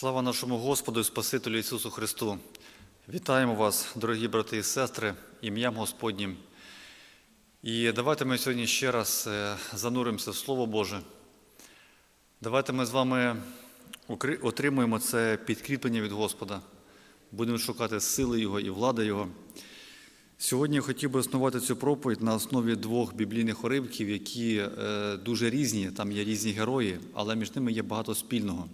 Слава нашому Господу і Спасителю Ісусу Христу! Вітаємо вас, дорогі брати і сестри, ім'ям Господнім. І давайте ми сьогодні ще раз е, зануримося в Слово Боже. Давайте ми з вами отримуємо це підкріплення від Господа. Будемо шукати сили Його і влади Його. Сьогодні я хотів би основати цю проповідь на основі двох біблійних уривків, які е, дуже різні, там є різні герої, але між ними є багато спільного.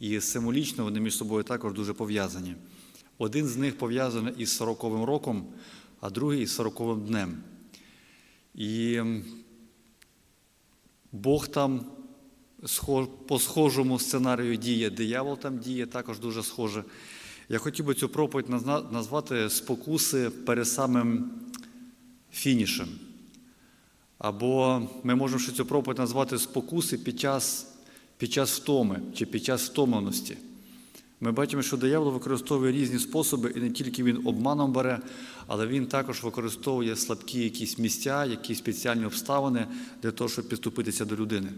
І символічно вони між собою також дуже пов'язані. Один з них пов'язаний із 40-м роком, а другий із 40-м днем. І Бог там по схожому сценарію діє, диявол там діє, також дуже схоже. Я хотів би цю проповідь назвати спокуси перед самим фінішем. Або ми можемо ще цю проповідь назвати спокуси під час, під час втоми чи під час втомленості. Ми бачимо, що диявол використовує різні способи, і не тільки він обманом бере, але він також використовує слабкі якісь місця, якісь спеціальні обставини для того, щоб підступитися до людини.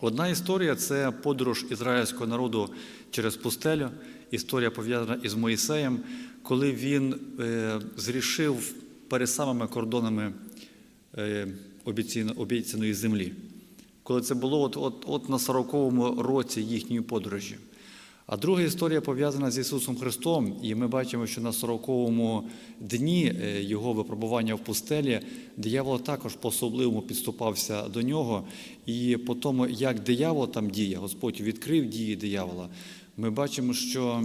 Одна історія це подорож ізраїльського народу через пустелю. Історія пов'язана із Моїсеєм, коли він е, зрішив перед самими кордонами е, обіцяної землі. Коли це було от, от, от на 40-му році їхньої подорожі. А друга історія пов'язана з Ісусом Христом, і ми бачимо, що на 40-му дні е, його випробування в пустелі диявол також по-особливому підступався до нього. І по тому, як диявол там діє, Господь відкрив дії диявола, ми бачимо, що,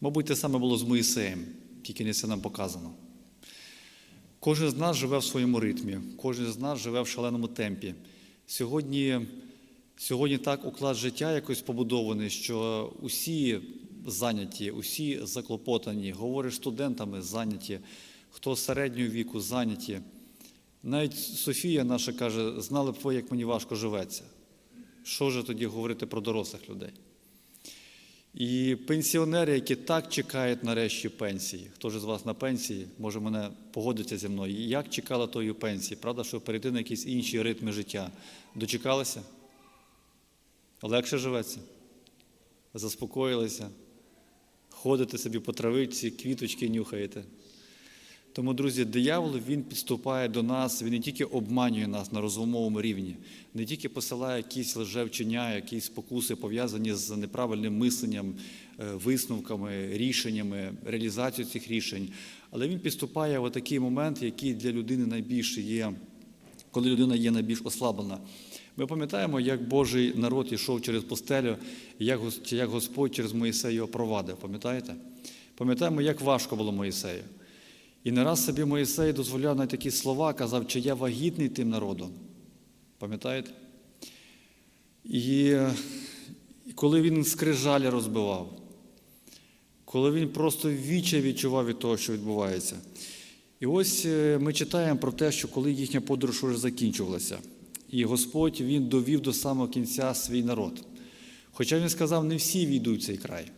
мабуть, те саме було з Моїсеєм, тільки не це нам показано. Кожен з нас живе в своєму ритмі, кожен з нас живе в шаленому темпі. Сьогодні, сьогодні так уклад життя якось побудований, що усі зайняті, усі заклопотані, говориш студентами зайняті, хто середнього віку зайняті. Навіть Софія наша каже, знали б ви, як мені важко живеться. Що ж тоді говорити про дорослих людей? І пенсіонери, які так чекають нарешті пенсії. Хто ж з вас на пенсії, може мене погодиться зі мною. Як чекала тої пенсії? Правда, щоб перейти на якісь інші ритми життя? Дочекалися? Легше живеться? Заспокоїлися? Ходите собі по травичці, квіточки нюхаєте. Тому, друзі, диявол він підступає до нас, він не тільки обманює нас на розумовому рівні, не тільки посилає якісь лжевчення, якісь спокуси, пов'язані з неправильним мисленням, е, висновками, рішеннями, реалізацією цих рішень, але він підступає в такий момент, який для людини найбільше є, коли людина є найбільш ослаблена. Ми пам'ятаємо, як Божий народ йшов через Гос- як Господь через Моїсея його провадив. Пам'ятаєте? Пам'ятаємо, як важко було Моїсею. І не раз собі Моїсей дозволяв на такі слова, казав, чи я вагітний тим народом. Пам'ятаєте? І, коли він скрижалі розбивав, коли він просто віче відчував від того, що відбувається. І ось е, ми читаємо про те, що коли їхня подорож вже закінчувалася, і Господь він довів до самого кінця свій народ. Хоча він сказав, не всі війдуть в цей край.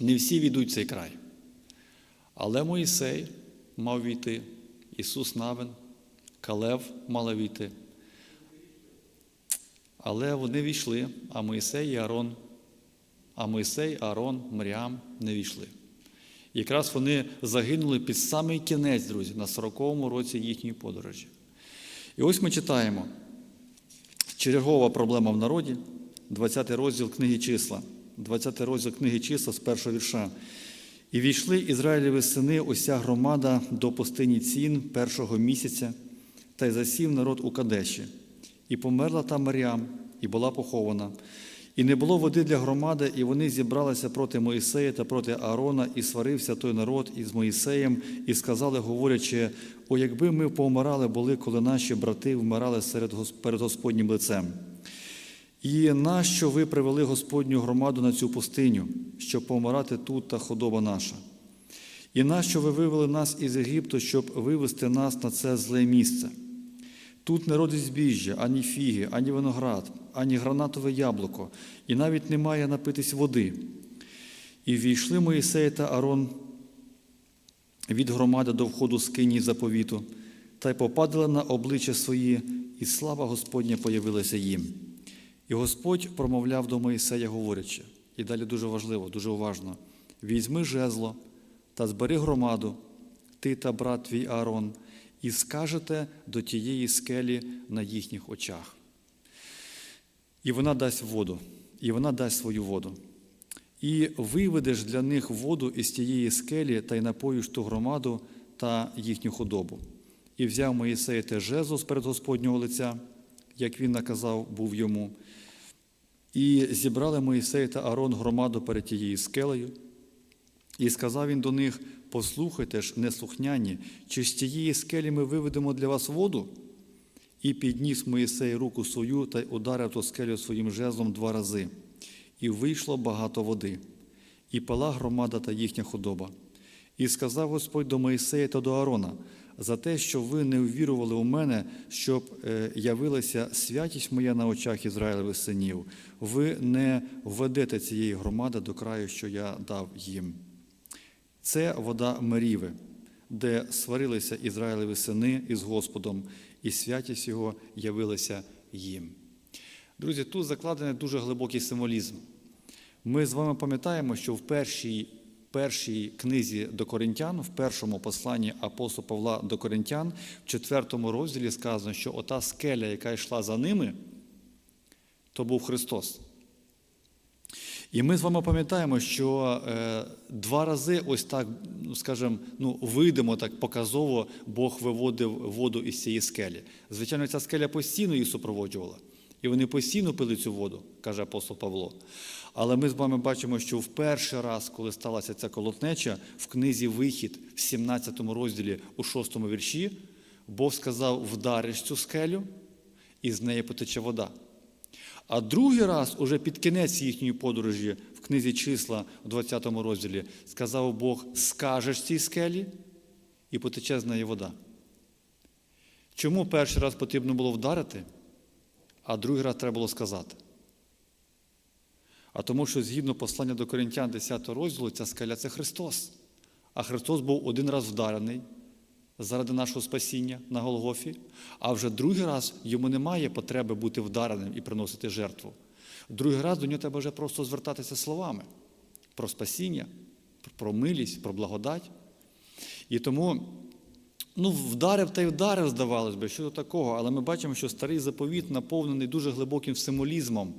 Не всі війдуть цей край. Але Моїсей мав війти, Ісус Навин, Калев мала війти. Але вони війшли, а Моїсей і Аарон, а Моїсей, Аарон, Маріам не війшли. Якраз вони загинули під самий кінець, друзі, на 40-му році їхньої подорожі. І ось ми читаємо чергова проблема в народі, 20 розділ книги числа, 20 розділ книги числа з першого вірша. І війшли Ізраїлеві сини, уся громада до пустині цін першого місяця, та й засів народ у Кадеші. І померла там Маріам, і була похована. І не було води для громади, і вони зібралися проти Моїсея та проти Аарона, і сварився той народ із Моїсеєм, і сказали, говорячи: о, якби ми повмирали були, коли наші брати вмирали серед перед Господнім лицем. І нащо ви привели Господню громаду на цю пустиню, щоб помирати тут та худоба наша? І нащо ви вивели нас із Єгипту, щоб вивести нас на це зле місце? Тут не родить збіжжя, ані фіги, ані виноград, ані гранатове яблуко, і навіть немає напитись води. І війшли Моїсей та Арон від громади до входу з кині заповіту, та й попадали на обличчя свої, і слава Господня появилася їм. І Господь промовляв до Моїсея, говорячи, і далі дуже важливо, дуже уважно: візьми жезло та збери громаду, ти та брат твій Аарон, і скажете до тієї скелі на їхніх очах. І вона дасть воду, і вона дасть свою воду. І виведеш для них воду із тієї скелі та й напоїш ту громаду та їхню худобу. І взяв Моїсей те жезло з перед Господнього лиця, як він наказав був йому. І зібрали Моїсей та Арон громаду перед тією скелею. І сказав він до них: Послухайте ж, неслухняні, чи з тієї скелі ми виведемо для вас воду? І підніс Моїсей руку свою та й ударив ту скелю своїм жезлом два рази. І вийшло багато води, і пала громада та їхня худоба. І сказав Господь до Моїсея та до Аарона, за те, що ви не ввірували у мене, щоб е, явилася святість моя на очах Ізраїлевих синів, ви не введете цієї громади до краю, що я дав їм. Це вода Меріви, де сварилися Ізраїлеві сини із Господом, і святість його явилася їм. Друзі, тут закладений дуже глибокий символізм. Ми з вами пам'ятаємо, що в першій, першій книзі до Коринтян, в першому посланні апостола Павла до Коринтян, в четвертому розділі сказано, що ота скеля, яка йшла за ними, то був Христос. І ми з вами пам'ятаємо, що е, два рази ось так, ну, скажімо, ну, видимо, так показово Бог виводив воду із цієї скелі. Звичайно, ця скеля постійно її супроводжувала. І вони постійно пили цю воду, каже апостол Павло. Але ми з вами бачимо, що в перший раз, коли сталася ця колотнеча, в книзі Вихід, в 17 розділі, у 6 вірші, Бог сказав: вдариш цю скелю, і з неї потече вода. А другий раз, уже під кінець їхньої подорожі, в книзі числа, в 20 розділі, сказав Бог: скажеш цій скелі, і потече з неї вода. Чому перший раз потрібно було вдарити, а другий раз треба було сказати? А тому, що згідно послання до Коринтян 10 розділу, ця скеля це Христос. А Христос був один раз вдарений заради нашого спасіння на Голгофі, а вже другий раз йому немає потреби бути вдареним і приносити жертву. Другий раз до нього треба вже просто звертатися словами про спасіння, про милість, про благодать. І тому ну, вдарив та й вдарив, здавалось би, що до такого, але ми бачимо, що старий заповіт наповнений дуже глибоким символізмом.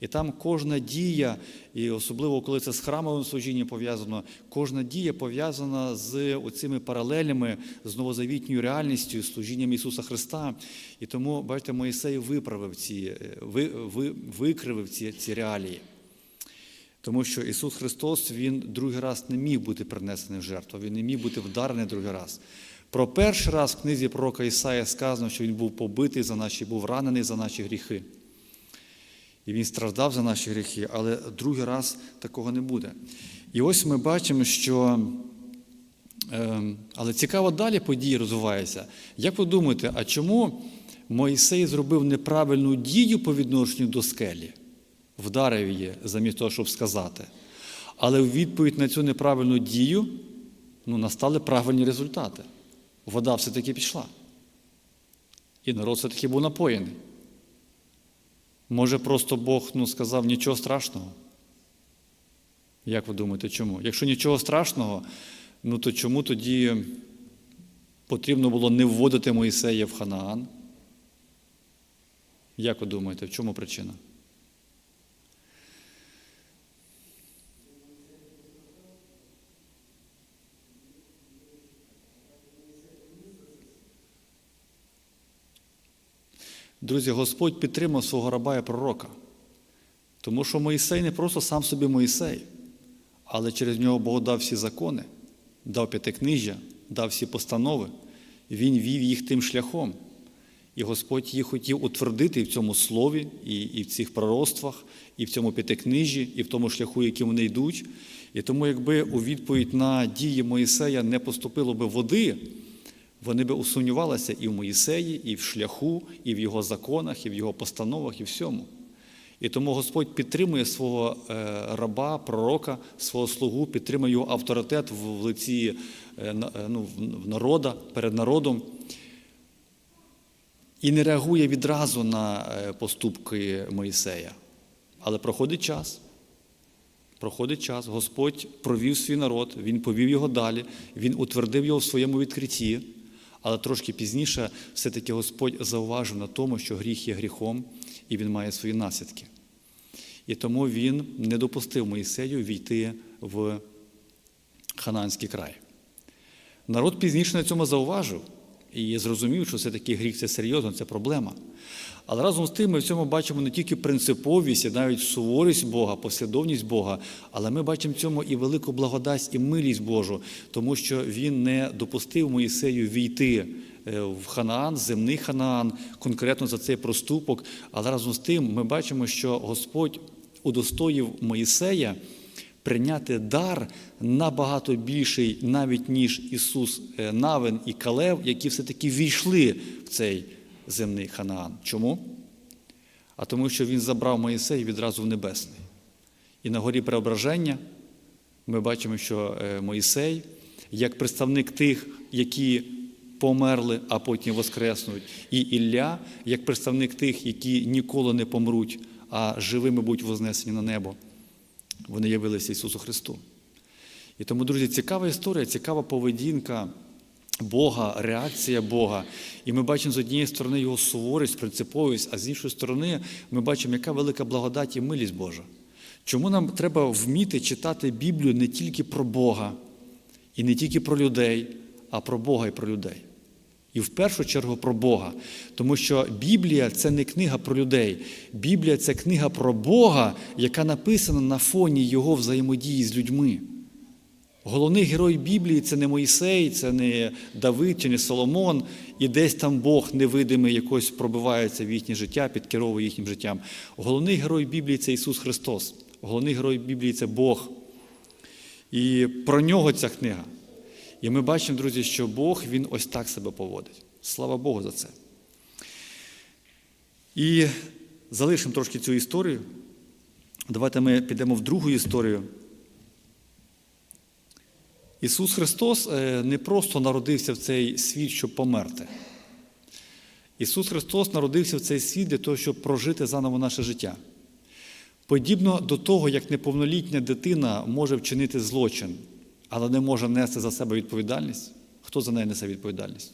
І там кожна дія, і особливо коли це з храмовим служінням пов'язано, кожна дія пов'язана з оцими паралелями, з новозавітньою реальністю, служінням Ісуса Христа. І тому, бачите, Моїсей виправив ці, ви, ви, викривив ці, ці реалії. Тому що Ісус Христос, Він другий раз не міг бути принесений в жертву, Він не міг бути вдарений другий раз. Про перший раз в книзі пророка Ісая сказано, що Він був побитий за наші, був ранений за наші гріхи. І він страждав за наші гріхи, але другий раз такого не буде. І ось ми бачимо, що. Але цікаво далі події розвиваються. Як ви думаєте, а чому Моїсей зробив неправильну дію по відношенню до скелі? Вдарив її замість того, щоб сказати. Але в відповідь на цю неправильну дію ну, настали правильні результати. Вода все-таки пішла. І народ все-таки був напоєний. Може, просто Бог ну, сказав нічого страшного? Як ви думаєте, чому? Якщо нічого страшного, ну то чому тоді потрібно було не вводити Моїсея в Ханаан? Як ви думаєте, в чому причина? Друзі, Господь підтримав свого раба і пророка. Тому що Моїсей не просто сам собі Моїсей, але через нього Бог дав всі закони, дав п'ятикнижжя, дав всі постанови, Він вів їх тим шляхом. І Господь їх хотів утвердити і в цьому слові, і і в цих пророцтвах, і в цьому п'ятикнижжі, і в тому шляху, яким вони йдуть. І тому, якби у відповідь на дії Моїсея не поступило би води, вони би усумнювалися і в Моїсеї, і в шляху, і в його законах, і в його постановах, і всьому. І тому Господь підтримує свого раба, пророка, свого слугу, підтримує його авторитет в лиці ну, народа, перед народом. і не реагує відразу на е, поступки Моїсея. Але проходить час. Проходить час, Господь провів свій народ, Він повів його далі, Він утвердив його в своєму відкритті. Але трошки пізніше все-таки Господь зауважив на тому, що гріх є гріхом, і він має свої наслідки. І тому він не допустив Моїсею війти в Хананський край. Народ пізніше на цьому зауважив і зрозумів, що все-таки гріх це серйозно, це проблема. Але разом з тим ми в цьому бачимо не тільки принциповість і навіть суворість Бога, послідовність Бога, але ми бачимо в цьому і велику благодать, і милість Божу, тому що Він не допустив Моїсею війти е, в Ханаан, земний Ханаан, конкретно за цей проступок. Але разом з тим ми бачимо, що Господь удостоїв Моїсея прийняти дар набагато більший, навіть ніж Ісус е, Навин і Калев, які все-таки війшли в цей земний Ханаан. Чому? А тому, що він забрав Моїсея відразу в небесний. І на горі преображення ми бачимо, що е, Моїсей, як представник тих, які померли, а потім воскреснуть, і Ілля, як представник тих, які ніколи не помруть, а живими будуть вознесені на небо, вони явилися Ісусу Христу. І тому, друзі, цікава історія, цікава поведінка Бога, реакція Бога. І ми бачимо з однієї сторони його суворість, принциповість, а з іншої сторони ми бачимо, яка велика благодать і милість Божа. Чому нам треба вміти читати Біблію не тільки про Бога і не тільки про людей, а про Бога і про людей. І в першу чергу про Бога. Тому що Біблія це не книга про людей. Біблія це книга про Бога, яка написана на фоні Його взаємодії з людьми. Головний герой Біблії це не Моїсей, це не Давид чи не Соломон, і десь там Бог невидимий якось пробивається в їхнє життя, підкеровує їхнім життям. Головний герой Біблії це Ісус Христос. Головний герой Біблії це Бог. І про нього ця книга. І ми бачимо, друзі, що Бог Він ось так себе поводить. Слава Богу за це. І залишимо трошки цю історію. Давайте ми підемо в другу історію. Ісус Христос е, не просто народився в цей світ, щоб померти. Ісус Христос народився в цей світ для того, щоб прожити заново наше життя. Подібно до того, як неповнолітня дитина може вчинити злочин, але не може нести за себе відповідальність. Хто за неї несе відповідальність?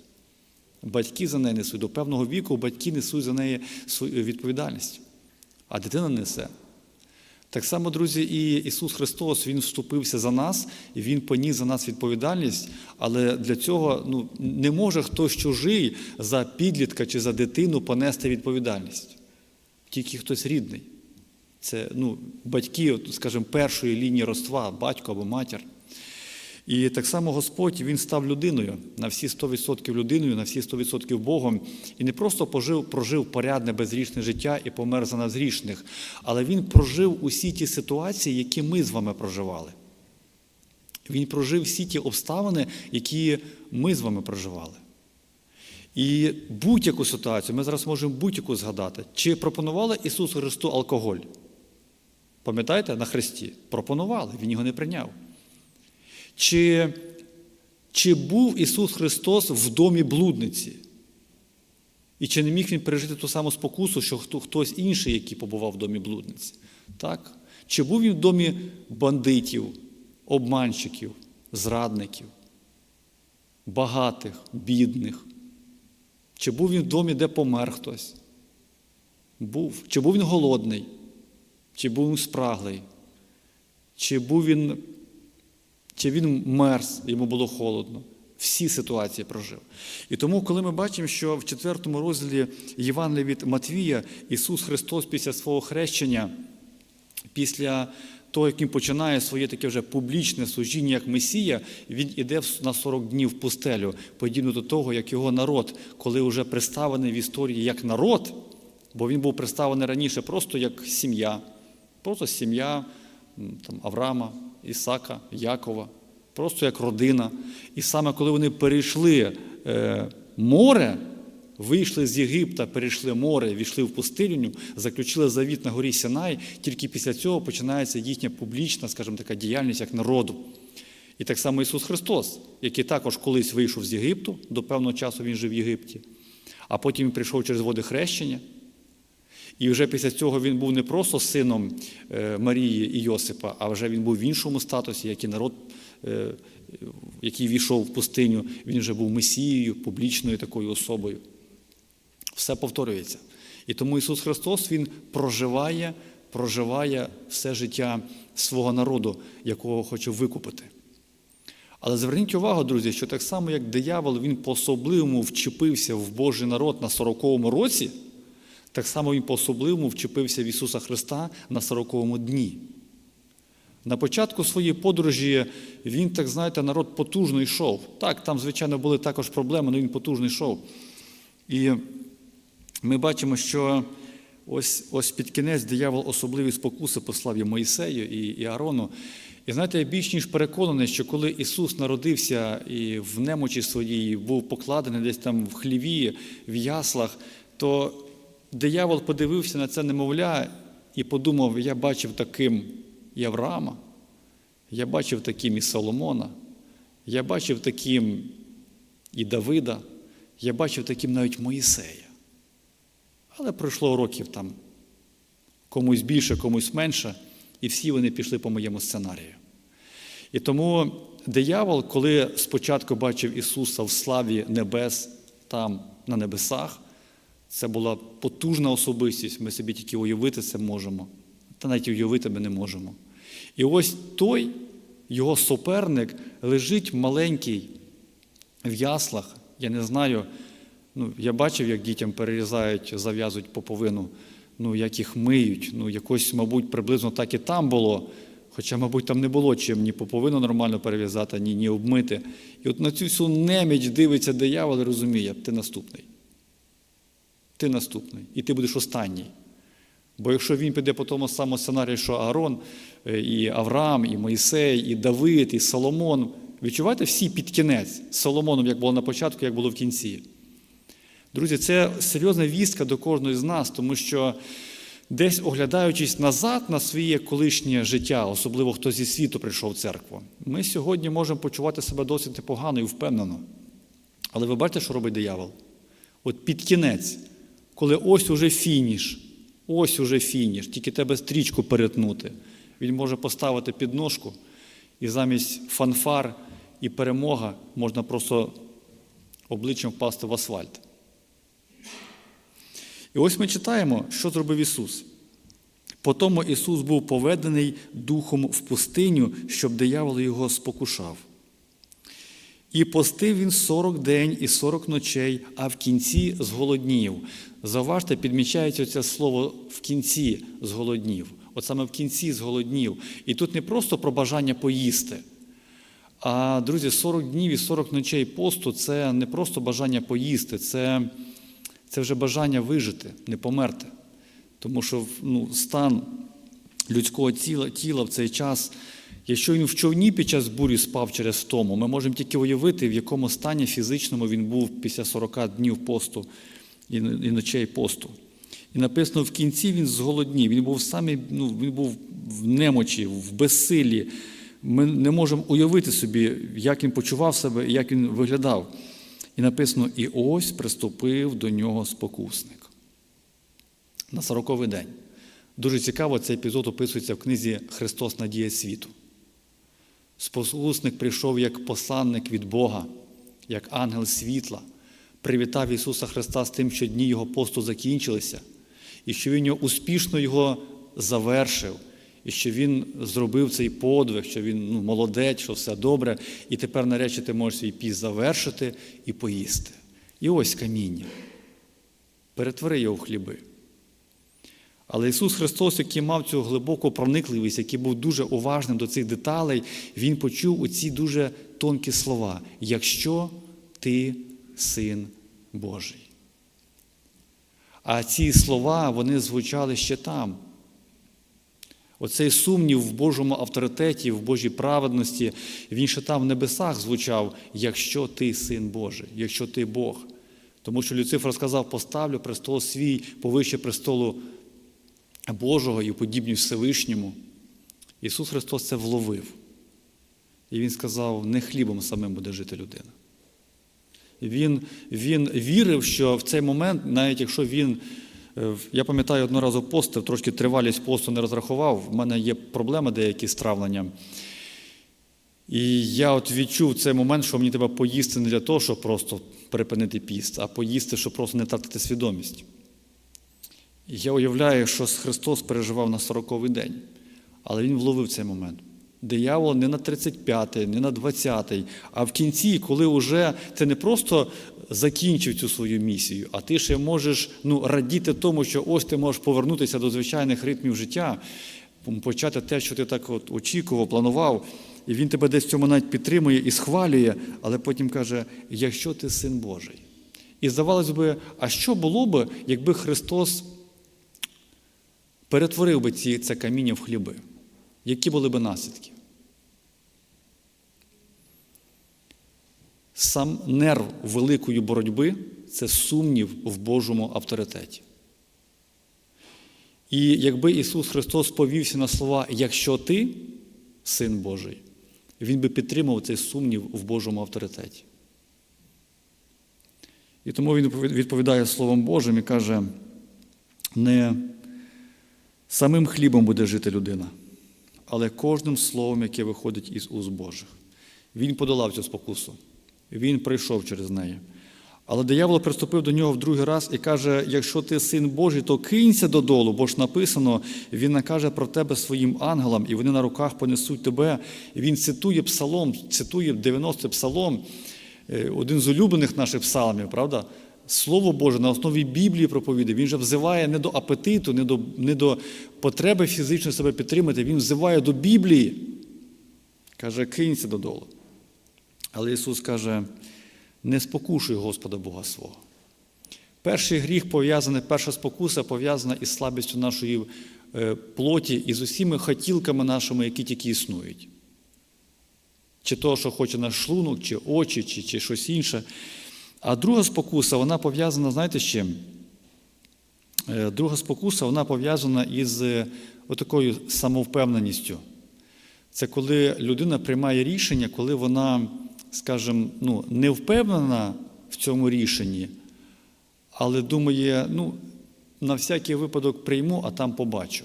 Батьки за неї несуть. До певного віку батьки несуть за неї відповідальність, а дитина несе. Так само, друзі, і Ісус Христос Він вступився за нас, і Він поніс за нас відповідальність, але для цього ну, не може хтось чужий за підлітка чи за дитину понести відповідальність. Тільки хтось рідний. Це ну, батьки, скажімо, першої лінії роства, батько або матір. І так само Господь Він став людиною на всі 100% людиною, на всі 100% Богом, і не просто пожив, прожив порядне безрічне життя і помер за нас грішних, але Він прожив усі ті ситуації, які ми з вами проживали. Він прожив всі ті обставини, які ми з вами проживали. І будь-яку ситуацію, ми зараз можемо будь-яку згадати, чи пропонували Ісусу Христу алкоголь? Пам'ятаєте, на Христі? Пропонували, Він його не прийняв. Чи, чи був Ісус Христос в домі блудниці? І чи не міг Він пережити ту саму спокусу, що хтось інший, який побував в домі блудниці? Так? Чи був він в домі бандитів, обманщиків, зрадників, багатих, бідних? Чи був він в домі, де помер хтось? Був. Чи був він голодний? Чи був він спраглий? Чи був він чи він мерз, йому було холодно. Всі ситуації прожив. І тому, коли ми бачимо, що в четвертому розділі Євангелія від Матвія Ісус Христос після свого хрещення, після того, як Він починає своє таке вже публічне служіння як Месія, Він іде на 40 днів в пустелю, подібно до того, як його народ, коли вже представлений в історії як народ, бо він був представлений раніше просто як сім'я, просто сім'я там, Авраама. Ісака, Якова, просто як родина. І саме коли вони перейшли е, море, вийшли з Єгипта, перейшли море, війшли в пустелю, заключили завіт на горі Сінай, тільки після цього починається їхня публічна, скажімо така, діяльність як народу. І так само Ісус Христос, який також колись вийшов з Єгипту, до певного часу Він жив в Єгипті. А потім прийшов через води хрещення. І вже після цього він був не просто сином е, Марії і Йосипа, а вже він був в іншому статусі, як і народ, е, який війшов в пустиню, він вже був месією, публічною такою особою. Все повторюється. І тому Ісус Христос Він проживає, проживає все життя свого народу, якого хоче викупити. Але зверніть увагу, друзі, що так само, як диявол, він по-особливому вчепився в Божий народ на 40-му році, так само він по-особливому вчепився в Ісуса Христа на 40-му дні. На початку своєї подорожі він, так знаєте, народ потужно йшов. Так, там, звичайно, були також проблеми, але він потужно йшов. І ми бачимо, що ось ось під кінець диявол особливі спокуси послав і Моїсею і, і Аарону. І знаєте, я більш ніж переконаний, що коли Ісус народився і в немочі своїй був покладений десь там в хліві, в яслах, то диявол подивився на це немовля і подумав: я бачив таким і Авраама, я бачив таким і Соломона, я бачив таким і Давида, я бачив таким навіть Моїсея. Але пройшло років там комусь більше, комусь менше, і всі вони пішли по моєму сценарію. І тому диявол, коли спочатку бачив Ісуса в славі небес, там, на небесах, це була потужна особистість, ми собі тільки уявити це можемо, та навіть уявити ми не можемо. І ось той, його суперник, лежить маленький в яслах, я не знаю. Ну, Я бачив, як дітям перерізають, зав'язують поповину, ну, як їх миють. Ну, якось, мабуть, приблизно так і там було. Хоча, мабуть, там не було чим ні поповину нормально перев'язати, ні ні обмити. І от на цю всю неміч дивиться диявол і розуміє, ти наступний. Ти наступний. І ти будеш останній. Бо якщо він піде по тому самому сценарію, що Аарон, і Авраам, і Моїсей, і Давид, і Соломон, відчуваєте всі під кінець з Соломоном, як було на початку, як було в кінці. Друзі, це серйозна вістка до кожного з нас, тому що десь оглядаючись назад на своє колишнє життя, особливо хто зі світу прийшов в церкву, ми сьогодні можемо почувати себе досить непогано і впевнено. Але ви бачите, що робить диявол? От під кінець, коли ось уже фініш, ось уже фініш, тільки тебе стрічку перетнути, він може поставити підножку, і замість фанфар і перемога можна просто обличчям впасти в асфальт. І ось ми читаємо, що зробив Ісус. Потому Ісус був поведений Духом в пустиню, щоб диявол його спокушав. І постив він 40 день і 40 ночей, а в кінці зголоднів. Заважте, підмічається це слово в кінці зголоднів. От саме в кінці зголоднів. І тут не просто про бажання поїсти. А, друзі, 40 днів і 40 ночей посту це не просто бажання поїсти, це це вже бажання вижити, не померти. Тому що ну, стан людського тіла тіла в цей час, якщо він в човні під час бурі спав через втому, ми можемо тільки уявити, в якому стані фізичному він був після 40 днів посту і ночей посту. І написано, в кінці він зголоднів, він був самі, ну, він був в немочі, в безсилі. Ми не можемо уявити собі, як він почував себе як він виглядав. І написано: і ось приступив до нього спокусник. На сороковий день. Дуже цікаво, цей епізод описується в книзі Христос Надія світу. Спокусник прийшов як посланник від Бога, як ангел світла, привітав Ісуса Христа з тим, що дні Його посту закінчилися, і що Він успішно його завершив і що він зробив цей подвиг, що він ну, молодець, що все добре, і тепер нарешті ти можеш свій піс завершити і поїсти. І ось каміння. Перетвори його в хліби. Але Ісус Христос, який мав цю глибоку проникливість, який був дуже уважним до цих деталей, Він почув оці дуже тонкі слова. Якщо ти син Божий. А ці слова, вони звучали ще там, Оцей сумнів в Божому авторитеті, в Божій праведності, він ще там в небесах звучав, якщо ти син Божий, якщо ти Бог. Тому що Люцифер сказав, поставлю престол свій повище престолу Божого і подібню Всевишньому. Ісус Христос це вловив. І Він сказав, не хлібом самим буде жити людина. Він, він вірив, що в цей момент, навіть якщо він, е, я пам'ятаю, одного разу постив, трошки тривалість посту не розрахував, в мене є проблеми деякі з травленням. І я от відчув цей момент, що мені треба поїсти не для того, щоб просто припинити піст, а поїсти, щоб просто не втратити свідомість. Я уявляю, що Христос переживав на 40-й день, але Він вловив цей момент. Диявол не на 35-й, не на 20-й, а в кінці, коли вже ти не просто закінчив цю свою місію, а ти ще можеш ну, радіти тому, що ось ти можеш повернутися до звичайних ритмів життя, почати те, що ти так от очікував, планував, і він тебе десь в цьому навіть підтримує і схвалює, але потім каже: якщо ти син Божий. І здавалось би, а що було би, якби Христос перетворив би ці, це каміння в хліби? Які були б наслідки? Сам нерв великої боротьби це сумнів в Божому авторитеті. І якби Ісус Христос повівся на слова, якщо ти син Божий, Він би підтримав цей сумнів в Божому авторитеті. І тому він відповідає Словом Божим і каже, не самим хлібом буде жити людина, але кожним словом, яке виходить із уст Божих. Він подолав цю спокусу, він пройшов через неї. Але диявол приступив до нього в другий раз і каже: якщо ти син Божий, то кинься додолу, бо ж написано, він накаже про тебе своїм ангелам, і вони на руках понесуть тебе. І він цитує псалом, цитує 90-й псалом, е, один з улюблених наших псалмів, правда? Слово Боже на основі Біблії проповідає, він же взиває не до апетиту, не до, не до потреби фізично себе підтримати, він взиває до Біблії. Каже, кинься додолу. Але Ісус каже, не спокушуй Господа Бога свого. Перший гріх пов'язаний, перша спокуса пов'язана із слабістю нашої е, плоті і з усіма хотілками нашими, які тільки існують. Чи то, що хоче наш шлунок, чи очі, чи, чи щось інше. А друга спокуса, вона пов'язана, знаєте з чим? Е, Друга спокуса, вона пов'язана із е, отакою самовпевненістю. Це коли людина приймає рішення, коли вона, скажімо, ну, не впевнена в цьому рішенні, але думає, ну, на всякий випадок прийму, а там побачу.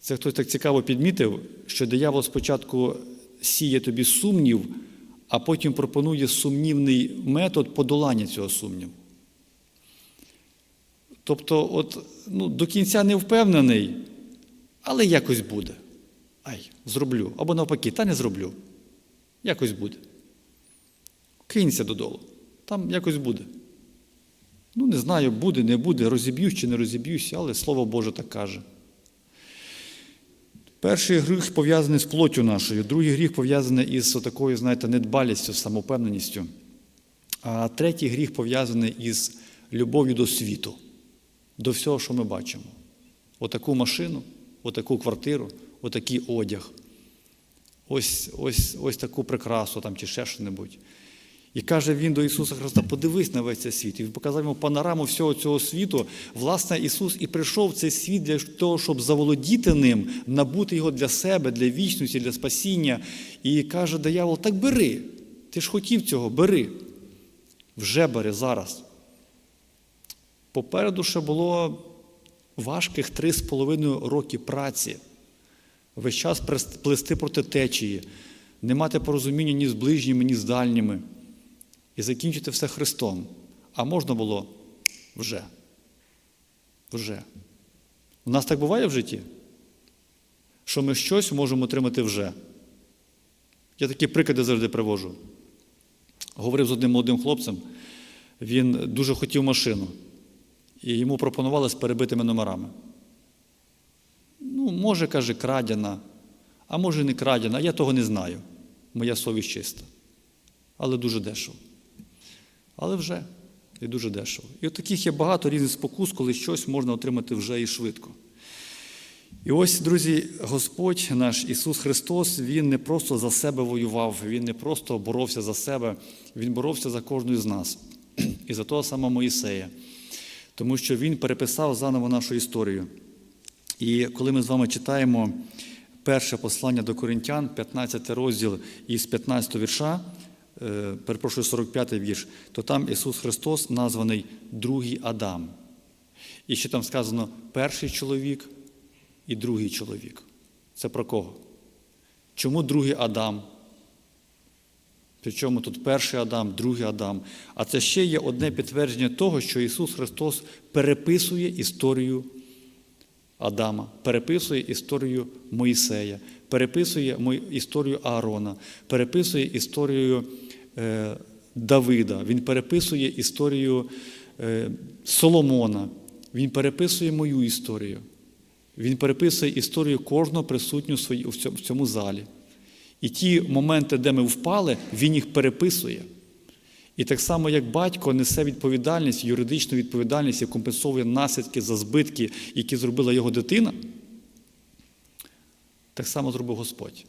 Це хтось так цікаво підмітив, що диявол спочатку сіє тобі сумнів, а потім пропонує сумнівний метод подолання цього сумніву. Тобто, от, ну, до кінця не впевнений, але якось буде. Ай, зроблю. Або навпаки, та не зроблю. Якось буде. Кинься додолу. Там якось буде. Ну, не знаю, буде, не буде, розіб'юсь чи не розіб'юсь, але Слово Боже так каже. Перший гріх пов'язаний з плоттю нашою, другий гріх пов'язаний із такою, знаєте, недбалістю, самопевненістю. А третій гріх пов'язаний із любов'ю до світу, до всього, що ми бачимо. Отаку машину, отаку квартиру, отакий одяг. Ось ось, ось таку прикрасу там, чи ще що-небудь. І каже він до Ісуса Христа: подивись на весь цей світ. І показав йому панораму всього цього світу. Власне, Ісус і прийшов в цей світ для того, щоб заволодіти ним, набути його для себе, для вічності, для спасіння. І каже диявол: так бери. Ти ж хотів цього, бери. Вже бери зараз. Попереду ще було важких три з половиною роки праці. Весь час плести проти течії, не мати порозуміння ні з ближніми, ні з дальніми. І закінчити все Христом. А можна було вже. Вже. У нас так буває в житті, що ми щось можемо отримати вже. Я такі приклади завжди привожу. Говорив з одним молодим хлопцем, він дуже хотів машину, і йому пропонували з перебитими номерами. Ну, може, каже, крадяна, а може, не крадяна, я того не знаю. Моя совість чиста. Але дуже дешево. Але вже і дуже дешево. І от таких є багато різних спокус, коли щось можна отримати вже і швидко. І ось, друзі, Господь наш Ісус Христос, Він не просто за себе воював, Він не просто боровся за себе, Він боровся за кожну з нас. І за того самого Моїсея. Тому що Він переписав заново нашу історію. І коли ми з вами читаємо перше послання до Коринтян, 15 розділ із 15 вірша, перепрошую, 45-й вірш, то там Ісус Христос названий другий Адам. І ще там сказано перший чоловік і другий чоловік. Це про кого? Чому другий Адам? Причому тут перший Адам, другий Адам. А це ще є одне підтвердження того, що Ісус Христос переписує історію Адама, переписує історію Моїсея, переписує історію Аарона, переписує історію е, Давида, він переписує історію е, Соломона, він переписує мою історію. Він переписує історію кожного присутнього в цьому- залі. І ті моменти, де ми впали, він їх переписує. І так само, як батько несе відповідальність, юридичну відповідальність і компенсує наслідки за збитки, які зробила його дитина, так само зробив Господь.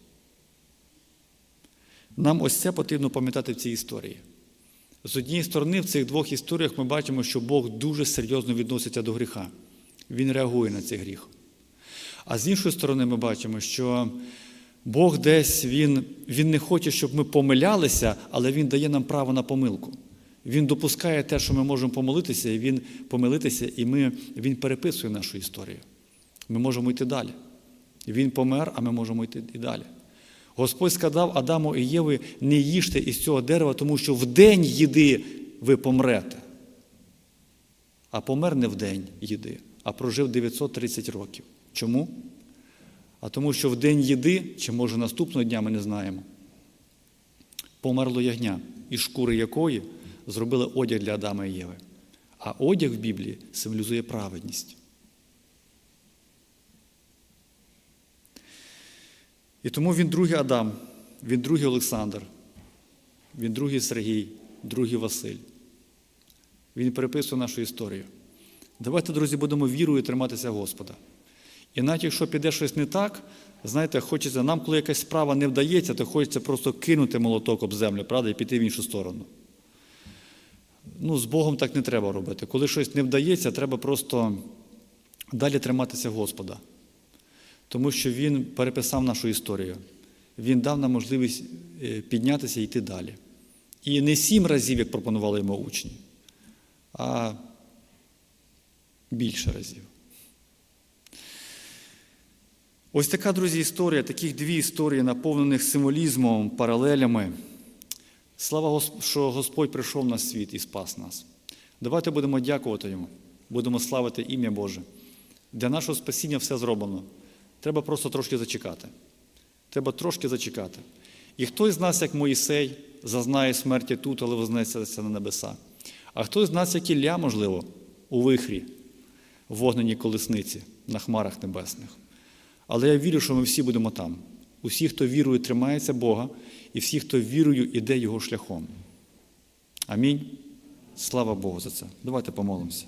Нам ось це потрібно пам'ятати в цій історії. З однієї сторони, в цих двох історіях ми бачимо, що Бог дуже серйозно відноситься до гріха. Він реагує на цей гріх. А з іншої сторони, ми бачимо, що Бог десь він, він не хоче, щоб ми помилялися, але Він дає нам право на помилку. Він допускає те, що ми можемо помилитися, і Він помилитися, і ми, Він переписує нашу історію. Ми можемо йти далі. Він помер, а ми можемо йти і далі. Господь сказав Адаму і Єві, не їжте із цього дерева, тому що в день їди ви помрете. А помер не в день їди, а прожив 930 років. Чому? А тому, що в день їди, чи може наступного дня, ми не знаємо, померло ягня, із шкури якої зробили одяг для Адама і Єви. А одяг в Біблії символізує праведність. І тому він другий Адам, він другий Олександр, він другий Сергій, другий Василь. Він переписує нашу історію. Давайте, друзі, будемо вірою триматися Господа. І навіть якщо піде щось не так, знаєте, хочеться, нам, коли якась справа не вдається, то хочеться просто кинути молоток об землю, правда, і піти в іншу сторону. Ну, з Богом так не треба робити. Коли щось не вдається, треба просто далі триматися Господа. Тому що Він переписав нашу історію. Він дав нам можливість е, піднятися і йти далі. І не сім разів, як пропонували йому учні, а більше разів. Ось така, друзі, історія, таких дві історії, наповнених символізмом, паралелями. Слава, що Господь прийшов на світ і спас нас. Давайте будемо дякувати Йому, будемо славити ім'я Боже. Для нашого спасіння все зроблено. Треба просто трошки зачекати. Треба трошки зачекати. І хтось з нас, як Моїсей, зазнає смерті тут, але вознесеться на небеса. А хтось з нас, як Ілля, можливо, у вихрі, в вогненій колесниці, на хмарах небесних. Але я вірю, що ми всі будемо там. Усі, хто вірує, тримається Бога, і всі, хто вірою, іде Його шляхом. Амінь. Слава Богу за це. Давайте помолимося.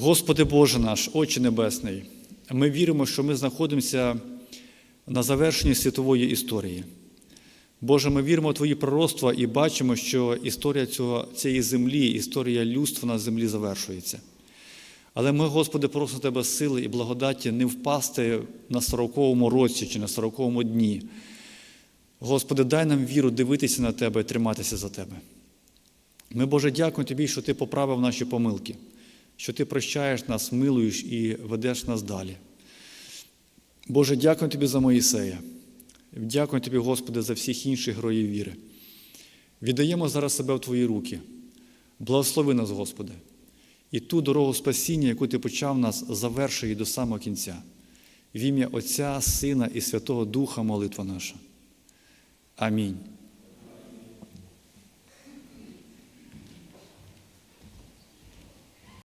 Господи Боже наш, Отче Небесний, ми віримо, що ми знаходимося на завершенні світової історії. Боже, ми віримо в Твої пророцтва і бачимо, що історія цього, цієї землі, історія людства на землі завершується. Але ми, Господи, просимо Тебе сили і благодаті не впасти на сороковому році чи на сороковому дні. Господи, дай нам віру дивитися на Тебе і триматися за Тебе. Ми, Боже, дякуємо Тобі, що Ти поправив наші помилки, що Ти прощаєш нас, милуєш і ведеш нас далі. Боже, дякую Тобі за Моїсея. Дякую Тобі, Господи, за всіх інших героїв віри. Віддаємо зараз себе в Твої руки. Благослови нас, Господи. І ту дорогу спасіння, яку Ти почав нас, заверши її до самого кінця. В ім'я Отця, Сина і Святого Духа молитва наша. Амінь.